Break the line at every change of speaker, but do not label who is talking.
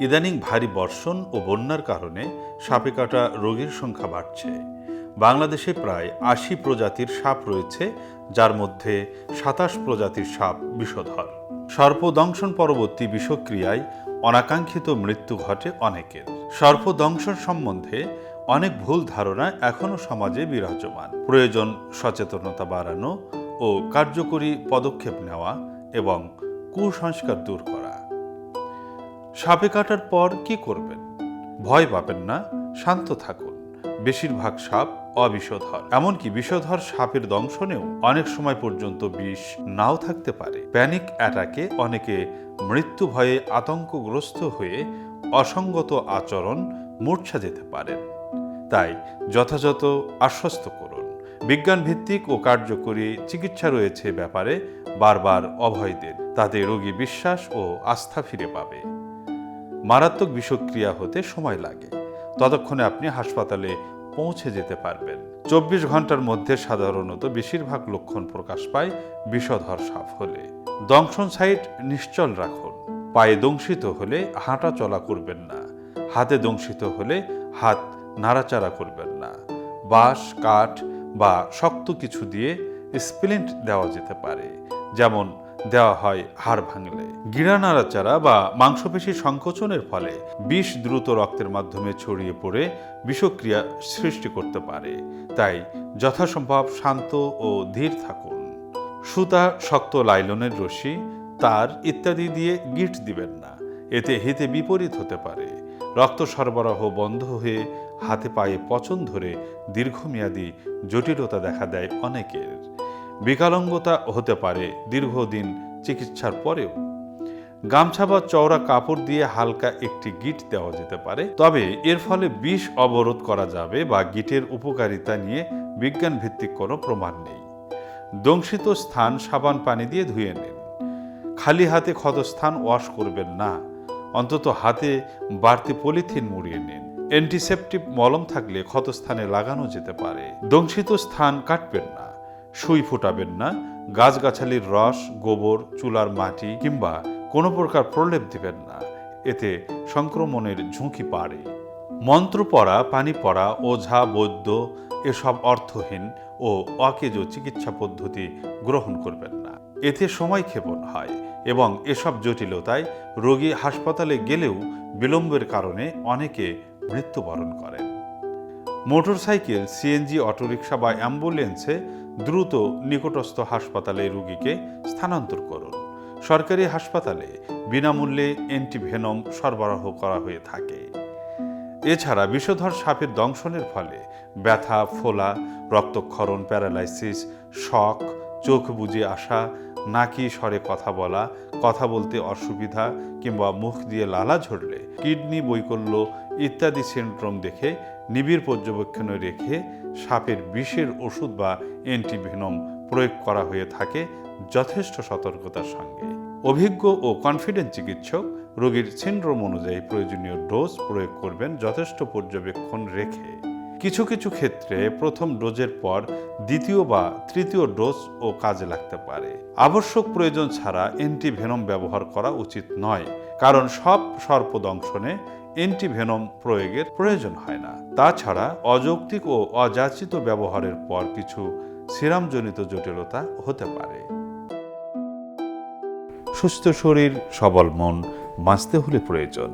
ইদানিং ভারী বর্ষণ ও বন্যার কারণে সাপে কাটা রোগীর সংখ্যা বাড়ছে। বাংলাদেশে প্রায় আশি প্রজাতির সাপ রয়েছে, যার মধ্যে সাতাশ প্রজাতির সাপ বিষধর। সর্পদংশন পরবর্তী বিষক্রিয়ায় অনাকাঙ্ক্ষিত মৃত্যু ঘটে অনেকের। সর্পদংশন সম্বন্ধে অনেক ভুল ধারণা এখনও সমাজে বিরাজমান। প্রয়োজন সচেতনতা বাড়ানো ও কার্যকরী পদক্ষেপ নেওয়া এবং কুসংস্কার দূর করা। সাপে কাটার পর কি করবেন? ভয় পাবেন না, শান্ত থাকুন। বেশিরভাগ সাপ অবিষধর। এমনকি বিষধর সাপের দংশনেও অনেক সময় পর্যন্ত বিষ নাও থাকতে পারে। প্যানিক অ্যাটাকে অনেকে মৃত্যু ভয়ে আতঙ্কগ্রস্ত হয়ে অসঙ্গত আচরণ মূর্ছা যেতে পারেন। তাই যথাযথ আশ্বস্ত করুন। বিজ্ঞান ভিত্তিক ও কার্যকরী চিকিৎসা রয়েছে ব্যাপারে বারবার অভয় দেন। তাতে রোগী বিশ্বাস ও আস্থা ফিরে পাবে। মারাত্মক বিষক্রিয়া হতে সময় লাগে। ততক্ষণে আপনি হাসপাতালে পৌঁছে যেতে পারবেন। চব্বিশ ঘণ্টার মধ্যে সাধারণত বেশিরভাগ লক্ষণ প্রকাশ পায় বিষধর সাপ হলে। দংশন সাইট নিশ্চল রাখুন। পায়ে দংশিত হলে হাঁটা চলা করবেন না। হাতে দংশিত হলে হাত নাড়াচাড়া করবেন না। বাঁশ, কাঠ বা শক্ত কিছু দিয়ে স্প্লিন্ট দেওয়া যেতে পারে। যেমন দেওয়া হয় হাড় ভাঙলে। গিরা নাড়াচাড়া বা মাংসপেশি সংকোচনের ফলে বিষ দ্রুত রক্তের মাধ্যমে ছড়িয়ে পড়ে বিষক্রিয়া সৃষ্টি করতে পারে। তাই যথাসম্ভব শান্ত ও ধীর থাকুন। সুতা শক্ত লাইলনের রশি তার ইত্যাদি দিয়ে গিট দিবেন না। এতে হিতে বিপরীত হতে পারে। রক্ত সরবরাহ বন্ধ হয়ে হাতে পায়ে পচন ধরে দীর্ঘমেয়াদী জটিলতা দেখা দেয় অনেকের। বিকলাঙ্গতা হতে পারে দীর্ঘদিন চিকিৎসার পরেও। গামছা বা চওড়া কাপড় দিয়ে হালকা একটি গিট দেওয়া যেতে পারে। তবে এর ফলে বিষ অবরোধ করা যাবে বা গিটের উপকারিতা নিয়ে বিজ্ঞান ভিত্তিক কোনো প্রমাণ নেই। দংশিত স্থান সাবান পানি দিয়ে ধুয়ে নিন। খালি হাতে ক্ষতস্থান ওয়াশ করবেন না। অন্তত হাতে বাড়তি পলিথিন মুড়িয়ে নিন। অ্যান্টিসেপটিভ মলম থাকলে ক্ষতস্থানে লাগানো যেতে পারে। দংশিত স্থান কাটবেন না। সুই ফুটাবেন না, গাছগাছালির রস, গোবর, চুলার মাটি কিংবা কোনো প্রকার প্রলেপ দিবেন না, এতে সংক্রমণের ঝুঁকি বাড়ে। মন্ত্র পড়া, পানি পড়া, ওঝা, বৈদ্য এসব অর্থহীন ও অকেজ চিকিৎসা পদ্ধতি গ্রহণ করবেন না। এতে সময় ক্ষেপণ হয় এবং এসব জটিলতায় রোগী হাসপাতালে গেলেও বিলম্বের কারণে অনেকে মৃত্যুবরণ করেন। মোটরসাইকেল, সিএনজি, অটোরিকশা বা অ্যাম্বুলেন্সে দ্রুত নিকটস্থ হাসপাতালে রোগীকে স্থানান্তর করুন। সরকারি হাসপাতালে বিনামূল্যে অ্যান্টিভেনম সরবরাহ করা হয়ে থাকে। এছাড়া বিষধর সাপের দংশনের ফলে ব্যথা, ফোলা, রক্তক্ষরণ, প্যারালাইসিস, শক, চোখ বুজে আসা, নাকি স্বরে কথা বলা, কথা বলতে অসুবিধা কিংবা মুখ দিয়ে লালা ঝরলে, কিডনি বৈকল্য ইত্যাদি সিন্ড্রোম দেখে নিবিড় পর্যবেক্ষণে রেখে সাপের বিষের ওষুধ বা অ্যান্টিভেনম প্রয়োগ করা হয়ে থাকে যথেষ্ট সতর্কতার সঙ্গে। অভিজ্ঞ ও কনফিডেন্ট চিকিৎসক রোগীর সিন্ড্রোম অনুযায়ী প্রয়োজনীয় ডোজ প্রয়োগ করবেন যথেষ্ট পর্যবেক্ষণ রেখে। কিছু কিছু ক্ষেত্রে প্রথম ডোজের পর দ্বিতীয় বা তৃতীয় ডোজ ও কাজে লাগতে পারে। আবশ্যক প্রয়োজন ছাড়া অ্যান্টিভেনম ব্যবহার করা উচিত নয়, কারণ সব সর্পদংশনে অ্যান্টিভেনম প্রয়োগের প্রয়োজন হয় না। তাছাড়া অযৌক্তিক ও অযাচিত ব্যবহারের পর কিছু সিরামজনিত জটিলতা হতে পারে। সুস্থ শরীর, সবল মন, বাঁচতে হলে প্রয়োজন।